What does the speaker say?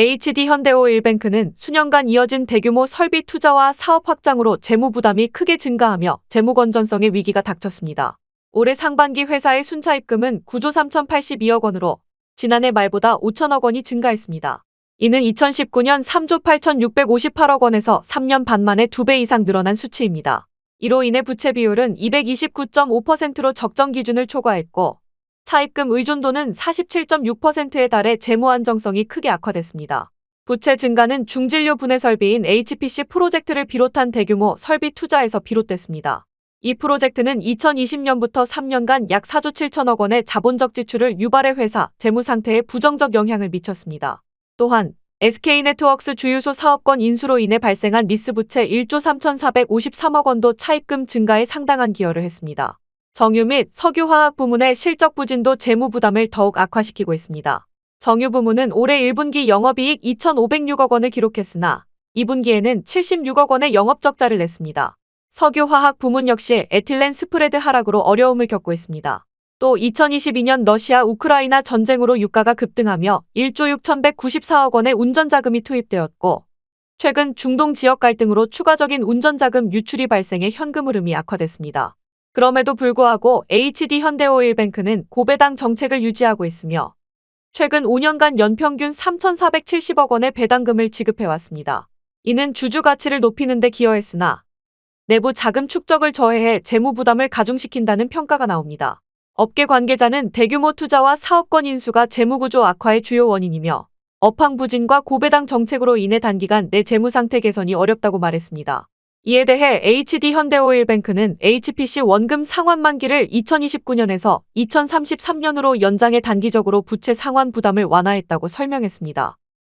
HD 현대오 일뱅크는 수년간 이어진 대규모 설비 투자와 사업 확장으로 재무 부담이 크게 증가하며 재무 건전성의 위기가 닥쳤습니다. 올해 상반기 회사의 순차 입금은 9조 3,082억 원으로 지난해 말보다 5천억 원이 증가했습니다. 이는 2019년 3조 8,658억 원에서 3년 반 만에 2배 이상 늘어난 수치입니다. 이로 인해 부채 비율은 229.5%로 적정 기준을 초과했고 차입금 의존도는 47.6%에 달해 재무 안정성이 크게 악화됐습니다. 부채 증가는 중진료 분해 설비인 HPC 프로젝트를 비롯한 대규모 설비 투자에서 비롯됐습니다. 이 프로젝트는 2020년부터 3년간 약 4조 7천억 원의 자본적 지출을 유발해 회사 재무 상태에 부정적 영향을 미쳤습니다. 또한 SK네트워크스 주유소 사업권 인수로 인해 발생한 리스 부채 1조 3,453억 원도 차입금 증가에 상당한 기여를 했습니다. 정유 및 석유화학 부문의 실적 부진도 재무 부담을 더욱 악화시키고 있습니다. 정유 부문은 올해 1분기 영업이익 2,506억 원을 기록했으나 2분기에는 76억 원의 영업적자를 냈습니다. 석유화학 부문 역시 에틸렌 스프레드 하락으로 어려움을 겪고 있습니다. 또 2022년 러시아 우크라이나 전쟁으로 유가가 급등하며 1조 6,194억 원의 운전자금이 투입되었고 최근 중동 지역 갈등으로 추가적인 운전자금 유출이 발생해 현금 흐름이 악화됐습니다. 그럼에도 불구하고 HD 현대오일뱅크는 고배당 정책을 유지하고 있으며 최근 5년간 연평균 3,470억 원의 배당금을 지급해왔습니다. 이는 주주 가치를 높이는 데 기여했으나 내부 자금 축적을 저해해 재무 부담을 가중시킨다는 평가가 나옵니다. 업계 관계자는 대규모 투자와 사업권 인수가 재무구조 악화의 주요 원인이며 업황 부진과 고배당 정책으로 인해 단기간 내 재무 상태 개선이 어렵다고 말했습니다. 이에 대해 HD 현대오일뱅크는 HPC 원금 상환 만기를 2029년에서 2033년으로 연장해 단기적으로 부채 상환 부담을 완화했다고 설명했습니다.